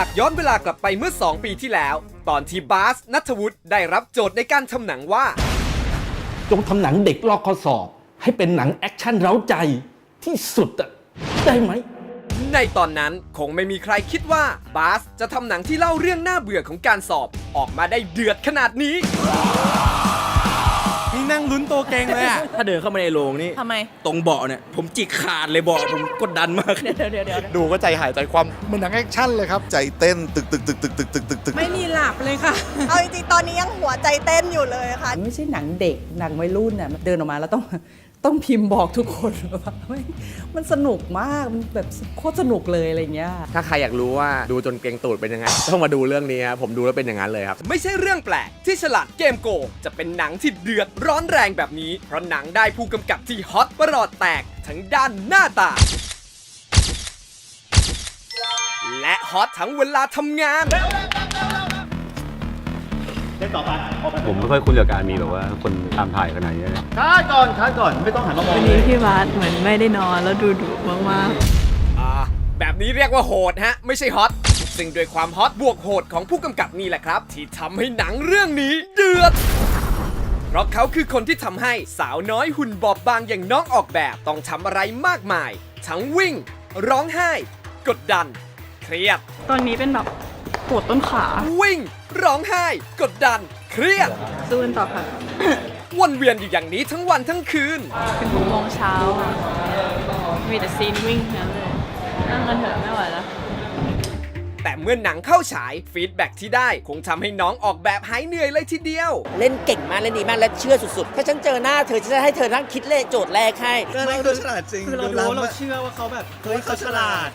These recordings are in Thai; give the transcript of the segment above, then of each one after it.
หากย้อนเวลากลับไปเมื่อ 2 ปีที่แล้ว ตอนที่บาสนัทวุฒิได้รับโจทย์ในการทำหนังว่า จงทำหนังเด็กลอกข้อสอบ ให้เป็นหนังแอคชั่นเร้าใจที่สุดอะได้ไหม ในตอนนั้นคงไม่มีใครคิดว่าบาสจะทำหนังที่เล่าเรื่องน่าเบื่อของการสอบ ออกมาได้เดือดขนาดนี้ นี่นั่งลุ้นตัวเก่งเลยอะถ้าเดินเข้ามาในโรงนี่ทำไม ตรงเบาะเนี่ย ผมจิกขาดเลยเบาะผมกดดันมาก เดี๋ยวเดี๋ยวเดี๋ยวดูก็ใจหายใจความเหมือนหนังแอคชั่นเลยครับ ใจเต้นตึกตึกตึกตึกตึกตึกตึกตึกไม่มีหลับเลยค่ะ เอาจริงๆตอนนี้ยังหัวใจเต้นอยู่เลยค่ะ ไม่ใช่หนังเด็กหนังวัยรุ่นน่ะมันเดินออกมาแล้วต้อง ต้องพิมพ์บอกทุกคนว่าไม่มันสนุกมาก มันแบบโคตรสนุกเลยอะไรเงี้ย ถ้าใครอยากรู้ว่าดูจนเกรงตูดเป็นยังไง ต้องมาดูเรื่องนี้ครับผมดูแล้วเป็นอย่างนั้นเลยครับ ไม่ใช่เรื่องแปลก ที่ฉลาดเกมโกงจะเป็นหนังที่เดือดร้อนแรงแบบนี้ เพราะหนังได้ผู้กำกับที่ฮอตประหลอดแตกทั้งด้านหน้าตา และฮอตทั้งเวลาทำงาน ผมไม่ค่อยคุ้นกับการมีแบบว่าคนตามถ่ายขนาดนี้นะวันนี้พี่บาสเหมือนไม่ได้นอนแล้วดูดุมากอ่าแบบนี้เรียกว่าโหดฮะ ไม่ใช่ฮอต ซึ่งโดวยความฮอตบวกโหดของผู้กำกับนี่แหละครับ ที่ทำให้หนังเรื่องนี้เดือด เพราะเขาคือคนที่ทำให้สาวน้อยหุ่นบอบบางอย่างน้องออกแบบ ต้องทำอะไรมากมาย ทั้งวิ่ง ร้องไห้ กดดัน เครียด ๆ ตอนนี้เป็นแบบ ปวดต้นขา วิ่ง ร้องไห้ กดดัน เครียด สู้กันต่อค่ะ วนเวียนอยู่อย่างนี้ทั้งวันทั้งคืน เป็นหกโมงเช้าค่ะมีแต่ซีนวิ่งทั้งนั้นเลยนั่งกันเถอะไม่ไหวแล้ว แต่เมื่อหนังเข้าฉายฟีดแบ็กที่ได้ คงทำให้น้องออกแบบหายเหนื่อยเลยทีเดียว เล่นเก่งมาก เล่นดีมาก และเชื่อสุดๆ ถ้าฉันเจอหน้าเธอจะให้เธอนั่งคิดเลขโจทย์แรกให้ไม่ดูฉลาดจริงคือเราดูเราเชื่อว่าเขาแบบเฮ้ยเขาฉลาด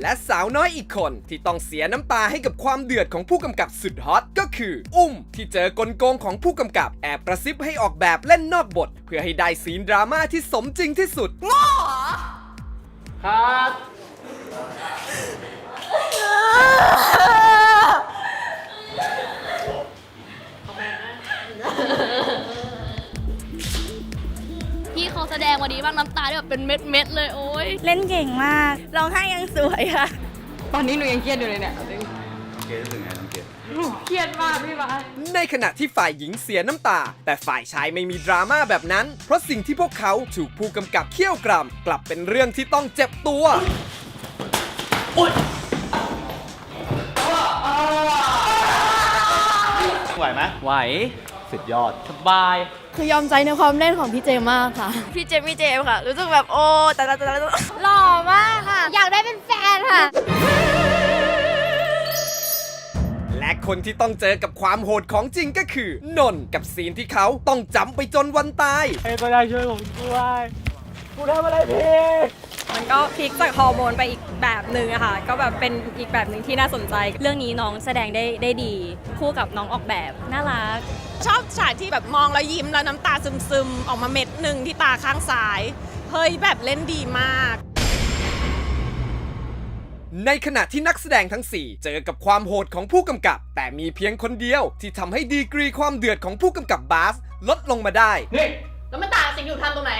และสาวน้อยอีกคนที่ต้องเสียน้ำตาให้กับความเดือดของผู้กำกับสุดฮอตก็คือ อุ้ม ที่เจอกลโกงของผู้กำกับแอบกระซิบให้ออกแบบเล่นนอกบท เพื่อให้ได้ซีนดราม่าที่สมจริงที่สุดพี่ เขาแสดงมาดีมากน้ำตาที่แบบเป็นเม็ดเม็ดๆเลยโอ้ยเล่นเก่งมากร้องไห้ยังสวยค่ะ ตอนนี้หนูยังเครียดอยู่เลยเนี่ยเกรู้สึกไงน้องเกดเครียดมากพี่บาสในขณะที่ฝ่ายหญิงเสียน้ำตา แต่ฝ่ายชายไม่มีดราม่าแบบนั้น เพราะสิ่งที่พวกเขาถูกผู้กำกับเขี้ยวกรำกลับเป็นเรื่องที่ต้องเจ็บตัวไหวไหมไหว สุดยอด สบาย คือยอมใจในความเล่นของพี่เจมากค่ะ พี่เจมพี่เจมค่ะ รู้สึกแบบโอ้แต่ละแต่ละหล่อมากค่ะ อยากได้เป็นแฟนค่ะ และคนที่ต้องเจอกับความโหดของจริงก็คือนนท์กับซีนที่เขาต้องจำไปจนวันตายเอ้ก็ได้ช่วยผมด้วยกูทำอะไรผิดมันก็พลิกจากฮอร์โมนไปอีก แบบหนึ่งอะค่ะ ก็แบบเป็นอีกแบบหนึ่งที่น่าสนใจ เรื่องนี้น้องแสดงได้ได้ดี คู่กับน้องออกแบบน่ารัก ชอบฉากที่แบบมองแล้วยิ้มแล้วน้ำตาซึมๆ ออกมาเม็ดหนึ่งที่ตาข้างซ้าย เฮ้ยแบบเล่นดีมาก ในขณะที่นักแสดงทั้ง 4 เจอกับความโหดของผู้กำกับ แต่มีเพียงคนเดียวที่ทำให้ดีกรีความเดือดของผู้กำกับบาส ลดลงมาได้แล้วมันต่างกับสิ่งที่หนูทำตรงไหน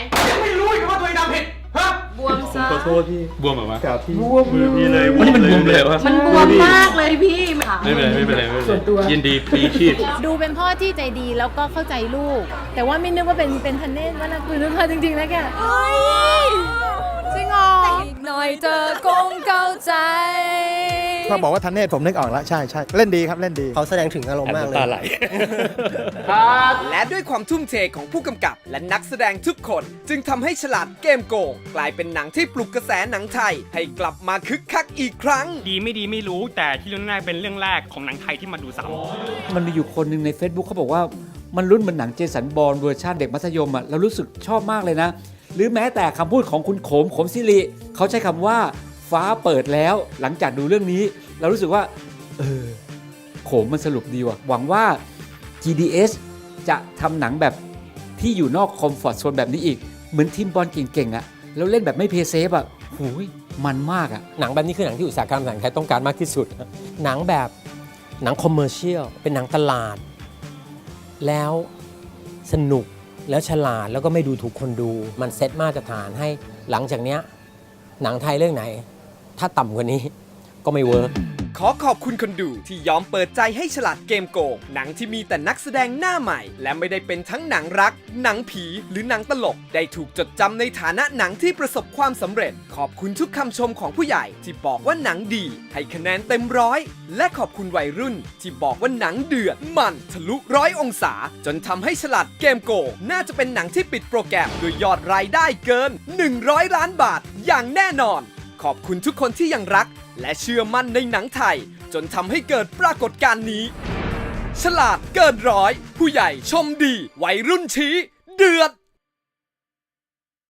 ไม่รู้อีกว่าตัวเองทำผิด ฮะบวมซะขอโทษพี่บวมเหรอวะกับที่มือพี่เลยวันนี้มันบวมเลยวะมันบวมมากเลยพี่ไม่เป็นไรไม่เป็นไรไม่เป็นไรยินดีพลีชีพดูเป็นพ่อที่ใจดีแล้วก็เข้าใจลูก แต่ว่าไม่นึกว่าเป็นเป็นทันเนศว่านะคือนึกว่าจริงๆแล้วแกเฮ้ยจริงเหรอหน่อยเจอคงเข้าใจพ อบอกว่าทันเนศผมนึกออกแล้วใช่ใช่เล่นดีครับเล่นดี เขาแสดงถึงอารมณ์มากเลยและด้วยความทุ่มเทของผู้กำกับและนักแสดงทุกคน จึงทำให้ฉลาดเกมโกง กลายเป็นหนังที่ปลุกกระแสหนังไทย ให้กลับมาคึกคักอีกครั้ง ดีไม่ดีไม่รู้แต่ที่รู้แน่เป็นเรื่องแรกของหนังไทยที่มาดูซ้ำมันมีอยู่คนหนึ่งใน Facebook เขาบอกว่ามันรุ่นเหมือนหนังเจสันบอลเวอร์ชันเด็กมัธยมอะเรารู้สึกชอบมากเลยนะ หรือแม้แต่คำพูดของคุณโขมโขมศิริเขาใช้คำว่า ฟ้าเปิดแล้วหลังจากดูเรื่องนี้ เรารู้สึกว่า เออโขมมันสรุปดีว่ะหวังว่า GDS จะทำหนังแบบที่อยู่นอกคอมฟอร์ทโซนแบบนี้อีก เหมือนทีมบอลเก่งๆอะแล้วเล่นแบบไม่เพย์เซฟอะหูยมันมากอะหนังแบบนี้คือหนังที่อุตสาหกรรมหนังไทยต้องการมากที่สุด หนังแบบหนังคอมเมอร์เชียลเป็นหนังตลาด แล้วสนุกแล้วฉลาดแล้วก็ไม่ดูถูกคนดู มันเซตมาตรฐานให้หลังจากเนี้ยหนังไทยเรื่องไหน ถ้าต่ำกว่านี้ก็ไม่เวิร์กขอขอบคุณคนดูที่ยอมเปิดใจให้ฉลาดเกมโกงหนังที่มีแต่นักแสดงหน้าใหม่ และไม่ได้เป็นทั้งหนังรัก หนังผีหรือหนังตลก ได้ถูกจดจำในฐานะหนังที่ประสบความสำเร็จ ขอบคุณทุกคำชมของผู้ใหญ่ที่บอกว่าหนังดี ให้คะแนนเต็มร้อย และขอบคุณวัยรุ่น ที่บอกว่าหนังเดือด มันทะลุร้อยองศา จนทำให้ฉลาดเกมโกงน่าจะเป็นหนังที่ปิดโปรแกรมด้วยยอดรายได้เกิน 100 ล้านบาท อย่างแน่นอน ขอบคุณทุกคนที่ยังรัก และเชื่อมั่นในหนังไทย จนทำให้เกิดปรากฏการณ์นี้ ฉลาดเกินร้อย ผู้ใหญ่ชมดี วัยรุ่นชี้ เดือด